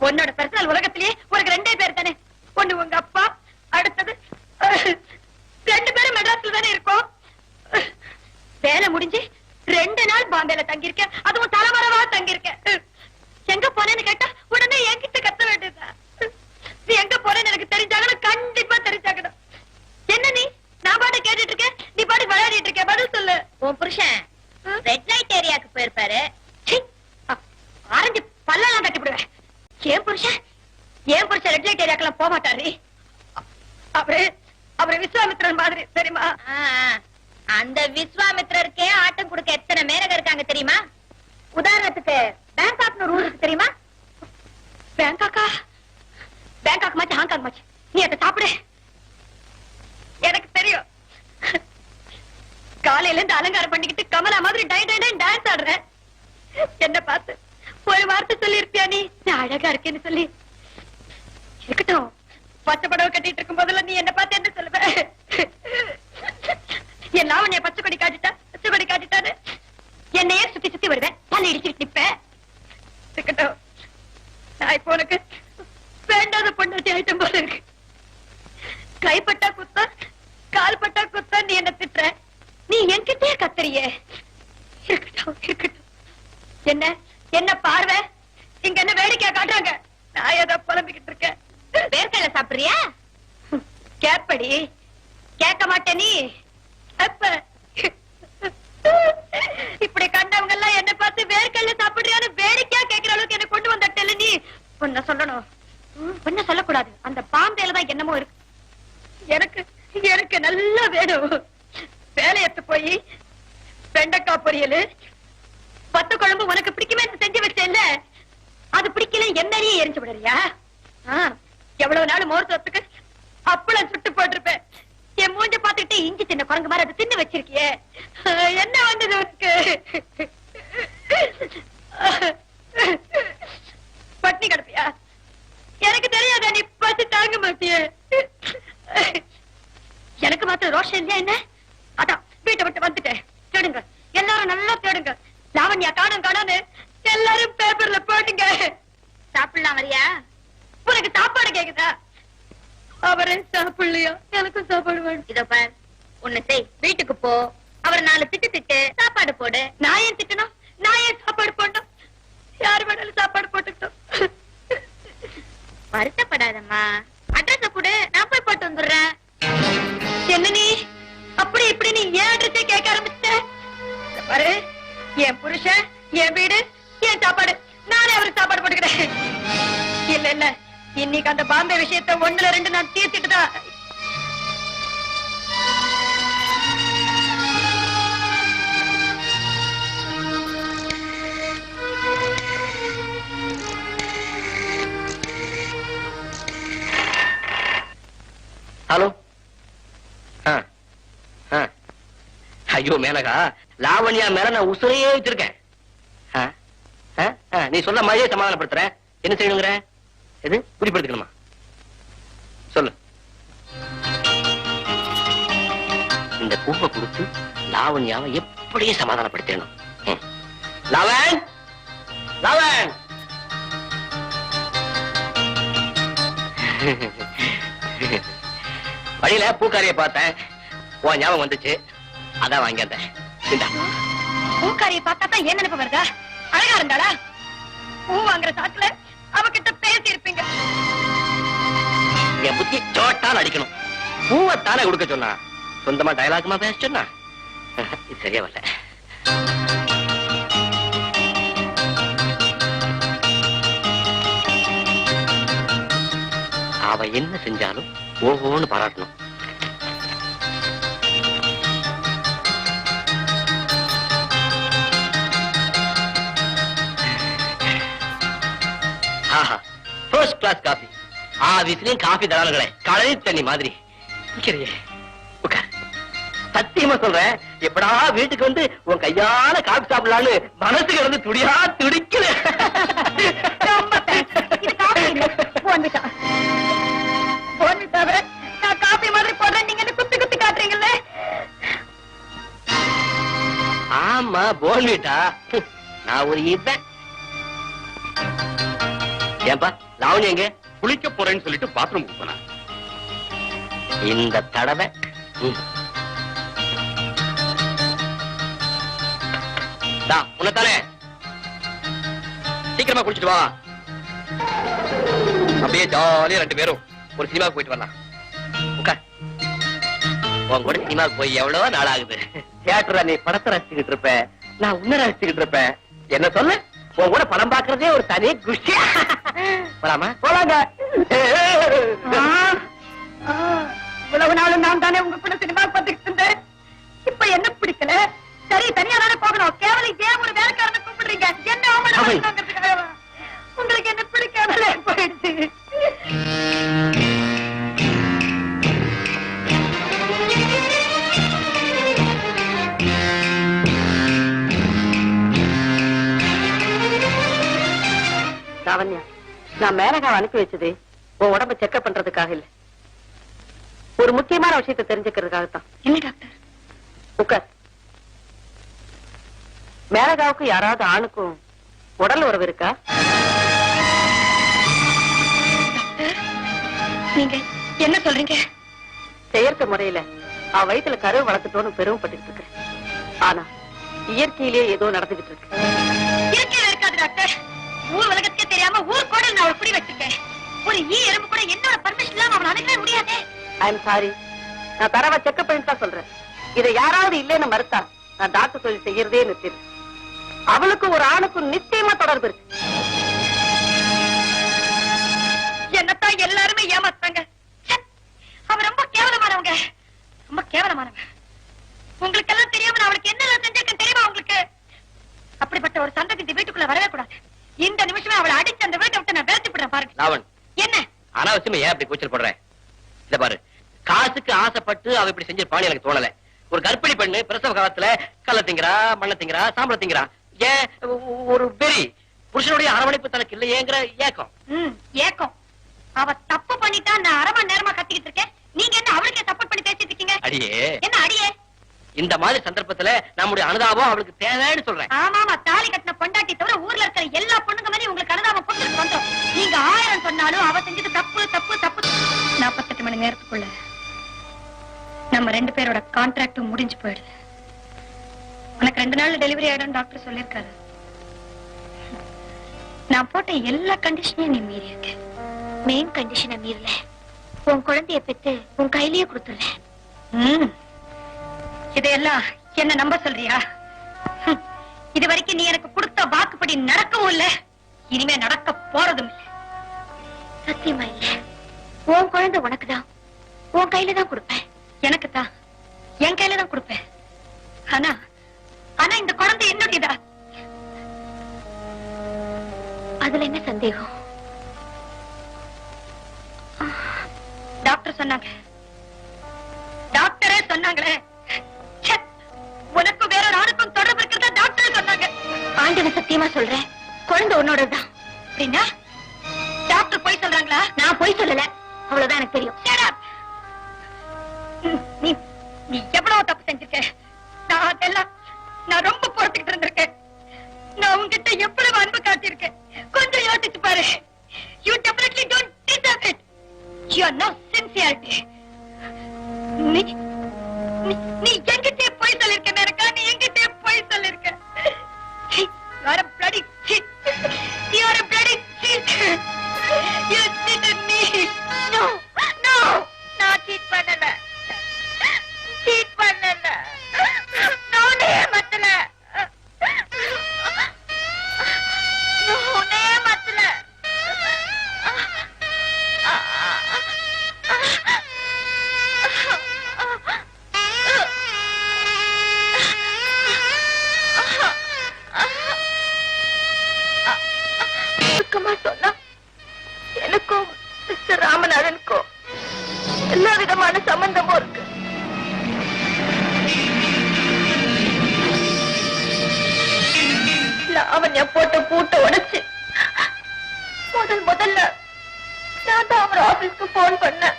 உன்னோட பர்சனல் உலகத்திலேயே உனக்கு ரெண்டே பேர் தானே? ஒண்ணு உங்க அப்பா அடுத்தது அஹ், ரெண்டு பேரும் மெட்ராஸ்ல தானே இருக்கோம் அஹ், வேலை முடிஞ்சு ரெண்டு நாள் பாம்பேல தங்கியிருக்கேன் அதுவும் தலைமறைவா தங்கியிருக்கேன் அஹ், எங்க போனேன்னு கேட்டா உடனே என்கிட்ட கத்த வேண்டியதா அஹ், நீ எங்க போறேன்னு எனக்கு தெரிஞ்சாகணும் கண்டிப்பா தெரிஞ்சாகணும் என்ன நீ நான் பாட்டு கேட்டுட்டு இருக்கேன் நீ பாட்டு விளையாடிட்டு இருக்க பதில் சொல்லு உன் புருஷன் ரெட் லைட் ஏரியாக்கு போயிருப்பாரு சீ, அ- ஆரஞ்சு பல்லெல்லாம் தட்டி விடுவேன் ஏன் புருஷன் ஏன் புருஷன் ரெட் லைட் ஏரியாக்கெல்லாம் போக மாட்டாரு அ- அவரு அவரு விஸ்வாமித்திரன் மாதிரி தெரியுமா ஆ, ஆ. அந்த விஸ்வாமித்திரருக்கே ஆட்டம் கொடுக்க எத்தனை மேனக இருக்காங்க தெரியுமா உதாரணத்துக்கு பேங்காக்னு ஒரு ஊருக்கு தெரியுமா பேங்காக்கா பேங்காக் மாச்சு ஹாங்காங் மாச்சு நீ அதை சாப்பிடு எனக்கு தெரியும் காலையில இருந்து அலங்காரம் பண்ணிக்கிட்டு கமலா மாதிரி டை டை டை டான்ஸ் ஆடுறேன். என்ன பார்த்து ஒரு வார்த்தை சொல்லிருப்பியா நீ? அழகா இருக்கேன்னு சொல்லி. இருக்கட்டும். பச்சை படவை கட்டிட்டு இருக்கும் போதுல நீ என்ன பார்த்து என்ன சொல்லுவ? என் லாவண்யா பச்சை கொடி காட்டிட்டா? பச்சை கொடி காட்டிட்டாரு என்னையே சுத்தி சுத்தி வருவேன். தலை இடிச்சுட்டு நிப்பேன். இருக்கட்டும். நான் இப்போ உனக்கு வேண்டாத பொண்டாட்டி ஐட்டம் போல இருக்கு. கைப்பட்டா குத்தா கால் பட்டா குத்தா நீ என்ன திட்டுற? நீ என்கிட்டயே கத்துறியே. இருக்கட்டும் இருக்கட்டும். என்ன என்ன பார்வை? இங்க என்ன வேடிக்கையா காட்டுறாங்க? நான் ஏதோ புலம்பிக்கிட்டு இருக்கேன். வேர்க்கடலை சாப்பிடுறியா? கேப்படி. கேட்க மாட்டே நீ. அப்ப இப்படி கண்டவங்க எல்லாம் என்ன பார்த்து வேர்க்கல்ல சாப்பிடுறியான்னு வேடிக்கையா கேட்கிற அளவுக்கு என்ன கொண்டு வந்தட்டல நீ? ஒன்ன சொல்லணும். ஒன்ன சொல்லக்கூடாது. அந்த பாம்பேல தான் என்னமோ இருக்கு. எனக்கு எனக்கு நல்லா வேணும். வேலையத்து போய் வெண்டைக்காய் பொரியல் பத்து குழம்பு உனக்கு பிடிக்குமே செஞ்சு வச்சேன்ல அது பிடிக்கல என்னையே எரிஞ்சு விடுறியா? எவ்வளவு நாள் மோர் சொத்துக்கு அப்பளம் சுட்டு போட்டிருப்பேன். என் மூஞ்ச பாத்துக்கிட்டு இஞ்சி சின்ன குரங்கு மாதிரி அதை தின்னு வச்சிருக்கியே. என்ன வந்தது உனக்கு பட்னி கிடப்பியா எனக்கு தெரியாதா நீ பசி தாங்க மாட்டியே எனக்கு மாத்திரம் ரோஷம் இல்லையா என்ன அதான் வீட்டை விட்டு வந்துட்டேன் தேடுங்க எல்லாரும் நல்லா தேடுங்க லாவண்யா காணும் காணும்னு எல்லாரும் பேப்பர்ல போட்டுங்க சாப்பிடலாம் வரியா உனக்கு சாப்பாடு கேக்குதா அவரே சாப்பிடலையா எனக்கும் சாப்பாடு வேணும் இதோ பார் ஒண்ணு செய் வீட்டுக்கு போ ஒரு நாலு திட்டு திட்டு சாப்பாடு போடு. நான் ஏன் திட்டணும்? நான் ஏன் சாப்பாடு போடணும்? யாரு வேணாலும் சாப்பாடு போட்டுக்கிட்டோம். வருத்தப்படாதம்மா. அட்ரஸ் கொடு. நான் போய் போட்டு வந்துடுறேன். என்ன நீ அப்படி இப்படி நீ ஏன் அட்ரஸே கேட்க ஆரம்பிச்சிட்ட? பாரு என் புருஷன் என் வீடு என் சாப்பாடு. நானே அவருக்கு சாப்பாடு போட்டுக்கிறேன். இல்ல இல்ல. இன்னைக்கு அந்த பாம்பே விஷயத்த ஒண்ணுல ரெண்டு நான் தீர்த்துட்டு தான் ஐயோ மேனகா லாவண்யா மேல நான் உசுரையே வச்சிருக்கேன் நீ சொன்ன மாதிரியே சமாதானப்படுத்துறேன். என்ன செய்யணுங்கிற? எது? குறிப்பிடுத்துக்கணுமா? சொல்லு. இந்த பூவை கொடுத்து லாவண்யாவை எப்படியே சமாதானப்படுத்திடணும். ம். லாவன் லாவன் வழியில பூக்காரிய பார்த்தேன். உன் ஞாபகம் வந்துச்சு. அதான் வாங்கி இந்தா. பூக்காரியை பார்த்தா தான் ஏன் நினைப்பு வருதா? அழகா இருந்தாளா? பூ வாங்குற சாக்குல அவகிட்ட பேசி இருப்பீங்க என் புத்தி சோட்டால் அடிக்கணும். பூவை தானே கொடுக்க சொன்னா? சொந்தமா டயலாக்குமா பேச சொன்னா? சரியா வரல. அவ என்ன செஞ்சாலும் ஓஹோன்னு பாராட்டணும். கிளாஸ் காஃபி ஆபீஸ்லயும் காஃபி தரானுங்களே கழனி தண்ணி மாதிரி நிக்கிறியே உட்கார் சத்தியமா சொல்றேன் எப்படா வீட்டுக்கு வந்து உன் கையால காபி சாப்பிடலான்னு மனசு கிடந்து துடியா துடிக்கல ஆமா போன்விட்டா நான் ஒரு இவன் ஏன்பா லாவணி எங்க? குளிக்க போறேன்னு சொல்லிட்டு பாத்ரூம் போனா இந்த தடவை ம். சீக்கிரமா குளிச்சுட்டு வா. அப்படியே ஜாலியா ரெண்டு பேரும் ஒரு சினிமாவுக்கு போயிட்டு வரலாம். உட்கார். உன் கூட சினிமாவுக்கு போய் எவ்வளவு நாள் ஆகுது தியேட்டர்ல நீ படத்தை ரசிச்சுக்கிட்டு இருப்ப. நான் உன்ன ரசிச்சுக்கிட்டு இருப்பேன் என்ன சொல்லு? உன் கூட படம் பாக்குறதே ஒரு தனி குஷி போலாமா? போலாங்க. இவ்வளவு நாளும் நான் தானே உங்க கூட சினிமா பார்த்துக்கிட்டு இருந்தேன். இப்ப என்ன பிடிக்கல? சரி தனியா தானே போகணும். கேவலம் ஏன் ஒரு வேலைக்காரனை கூப்பிடுறீங்க? என்ன லாவண்யா நான் மேனகாவை அனுப்பி வச்சது உன் உடம்ப செக்அப் பண்றதுக்காக இல்ல. ஒரு முக்கியமான விஷயத்தை தெரிஞ்சுக்கிறதுக்காகத்தான். என்ன டாக்டர். உட்கார். மேனகாவுக்கு யாராவது ஆணுக்கும் உடல் உறவு இருக்கா? நீங்க என்ன சொல்றீங்க? செயற்கை முறையில அவ வயித்துல கருவு வளர்த்துட்டோன்னு பெருமைப்பட்டுட்டு இருக்கேன். ஆனா இயற்கையிலேயே ஏதோ நடந்துகிட்டு இருக்கு. இயற்கையில இருக்காது டாக்டர். ஊர் தெரியாம ஊர் கூட நான் ஒரு புடி வச்சிருக்கேன். ஒரு ஈ எறும்பு கூட என்னோட பர்மிஷன் இல்லாம அவனை அணுகவே முடியாது. ஐ எம் சாரி நான் தரவா செக்அப் பண்ணிட்டு தான் சொல்றேன். இதை யாராவது இல்லைன்னு மறுத்தா நான் டாக்டர் தொழில் செய்யறதே நிறுத்திடுறேன் அவளுக்கு ஒரு ஆணுக்கும் நிச்சயமா தொடர்பு இருக்கு. என்னத்தான் எல்லாருமே ஏமாத்தாங்க அவ ரொம்ப கேவலமானவங்க. ரொம்ப கேவலமானவங்க உங்களுக்கு எல்லாம் தெரியாம அவளுக்கு என்ன செஞ்சிருக்கேன் தெரியுமா உங்களுக்கு? அப்படிப்பட்ட ஒரு சந்ததி வீட்டுக்குள்ள வரவே கூடாது. இந்த நிமிஷமே அவளை அடிச்சு அந்த வீட்டை விட்டு நான் விரட்டி விடுறேன் பாருங்க லாவன் என்ன? அனாவசியமா ஏன் அப்படி கூச்சல் போடுற? இத பாரு. காசுக்கு ஆசைப்பட்டு அவ இப்படி செஞ்சிருப்பான்னு எனக்கு தோணல. ஒரு கர்ப்பிணி பெண்ணு பிரசவ காலத்துல கள்ள திங்கிறா மண்ண திங்கிறா சாம்பள திங்கிறா. ஏன் ஒரு பெரி புருஷனுடைய அரவணைப்பு தனக்கு இல்லையேங்கிற ஏக்கம். ஏக்கம். அவ தப்பு பண்ணிட்டா நான் அரை மணி நேரமா கத்திக்கிட்டு இருக்கேன். நீங்க என்ன அவளுக்கே சப்போர்ட் பண்ணி பேசிட்டு இருக்கீங்க? அடியே. என்ன அடியே? இந்த மாதிரி சந்தர்ப்பத்துல நம்முடைய அனுதாபம் அவளுக்கு தேவைன்னு சொல்றேன். ஆமா ஆமா தாலி கட்டின பொண்டாட்டி தவிர ஊர்ல இருக்கிற எல்லா ஆயிரம் சொன்னாலும் அவ செஞ்சது தப்பு தப்பு தப்பு. நாற்பத்தெட்டு மணி நேரத்துக்குள்ள நம்ம ரெண்டு பேரோட கான்ட்ராக்டும் முடிஞ்சு போயிடுது. உனக்கு ரெண்டு நாள்ல டெலிவரி ஆயிடும் டாக்டர் சொல்லிருக்காரு நான் போட்ட எல்லா கண்டிஷனையும் நீ மீறி இருக்க. மெயின் கண்டிஷனை மீறல. உன் குழந்தைய பெத்து உன் கையிலேயே கொடுத்துறேன் இதையெல்லாம் என்ன நம்ப சொல்றியா? இது வரைக்கும் நீ எனக்கு கொடுத்த வாக்குப்படி நடக்கவும் இல்ல. இனிமே நடக்க போறதும் இல்ல. சத்தியமா இல்ல உன் குழந்தை உனக்குதான். உன் கையில தான் கொடுப்பேன். எனக்கு தான் என் கையில தான் கொடுப்பேன். ஆனா ஆனா இந்த குழந்தை என்னுடையதா? அதுல என்ன சந்தேகம்? டாக்டர் சொன்னாங்க. டாக்டரே சொன்னாங்களே. உனக்கும் வேற ஆணுக்கும் தொடர்பு இருக்கிறதா டாக்டர் சொன்னாங்க. ஆண்டவன் சத்தியமா சொல்றேன். குழந்தை உன்னோடதுதான். அப்படின்னா டாக்டர் நான் போய் சொல்லல. அவ்வளவுதான் எனக்கு தெரியும். நீ நீ எவ்வளவு தப்பு செஞ்சிருக்க? நான் அதெல்லாம் நான் ரொம்ப பொறுத்துக்கிட்டு இருந்திருக்கேன். நான் உங்ககிட்ட எவ்வளவு அன்பு காட்டியிருக்கேன்? கொஞ்சம் யோசிச்சு பாரு. You definitely don't deserve it you are no sincerity நீ நீ- எங்கிட்டே போய் சொல்லிருக்க நேரக்கா? நீ எங்கிட்டே போய் சொல்லிருக்க. You are a bloody cheat. You are a bloody cheat. You Lavanya போட்ட பூட்டை உடைச்சு முதல் முதல்ல நான் தான் அவர் ஆபீஸ்க்கு போன் பண்ணேன்.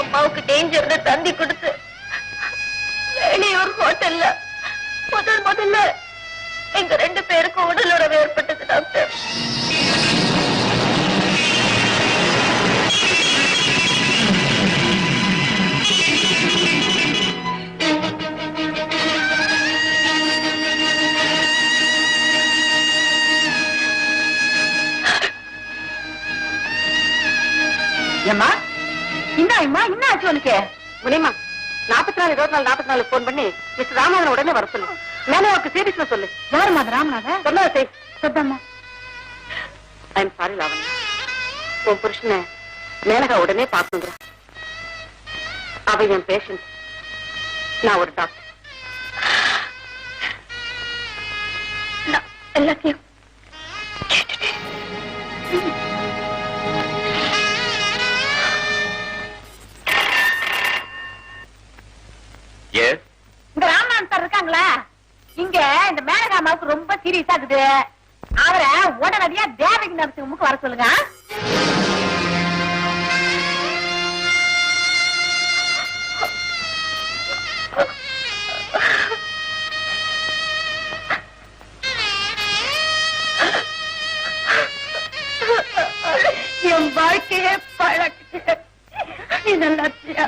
அம்மாவுக்கு டேஞ்சர்ல தந்தி கொடுத்து வேலையூர் ஹோட்டல்ல முதல் முதல்ல எங்க ரெண்டு பேருக்கும் உடல் உறவு ஏற்பட்டது டாக்டர் முனிமா நாற்பத்தி நாலு இருபத்தி நாலு நாற்பத்தி நாலு போன் பண்ணி மிஸ்டர் ராமநாதன் உடனே வர சொல்லு. மேனவாவுக்கு சீரியஸ்ல சொல்லு. யாரு மாத ராமநாதன் சொல்லாத செய் சொத்தம்மா. I am sorry Lavanya. உன் புருஷனை மேனகா உடனே பாக்குங்க அவ என் பேஷண்ட் நான் ஒரு டாக்டர் எல்லாத்தையும் இங்க இந்த மேனகாமாவுக்கு ரொம்ப சீரியஸா இருக்குது. அவரை உடனடியா தேவகி நரசிம்முக்கு வர சொல்லுங்க என் வாழ்க்கையே பழக்கு என்ன நல்லா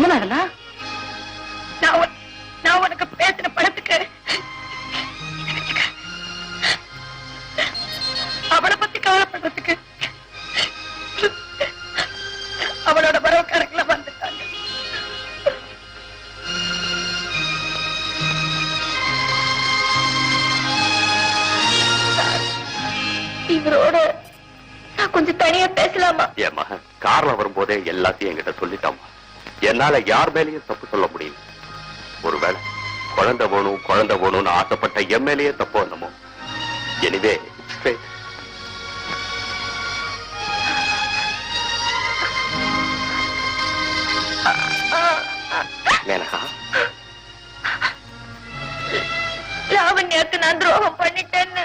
என்ன அதெல்லாம் நான் உன்- நான் உனக்கு பேசின படத்துக்கு அவளை பத்தி கவலைப்படுறதுக்கு அவளோட வரவுக்காரங்கள வந்துட்டாங்க இவரோட நான் கொஞ்சம் தனியா பேசலாமா? மகன் கார்ல வரும்போதே எல்லாத்தையும் என்கிட்ட சொல்லிட்டாமா என்னால யார் மேலேயும் தப்பு சொல்ல முடியும் ஒருவேளை குழந்தை வேணும் குழந்தை வேணும்னு ஆசைப்பட்ட என் மேலேயே தப்பு வந்தமோ எனிவே மேனகா லாவண்யாக்கு நான் துரோகம் பண்ணிட்டேன்னு.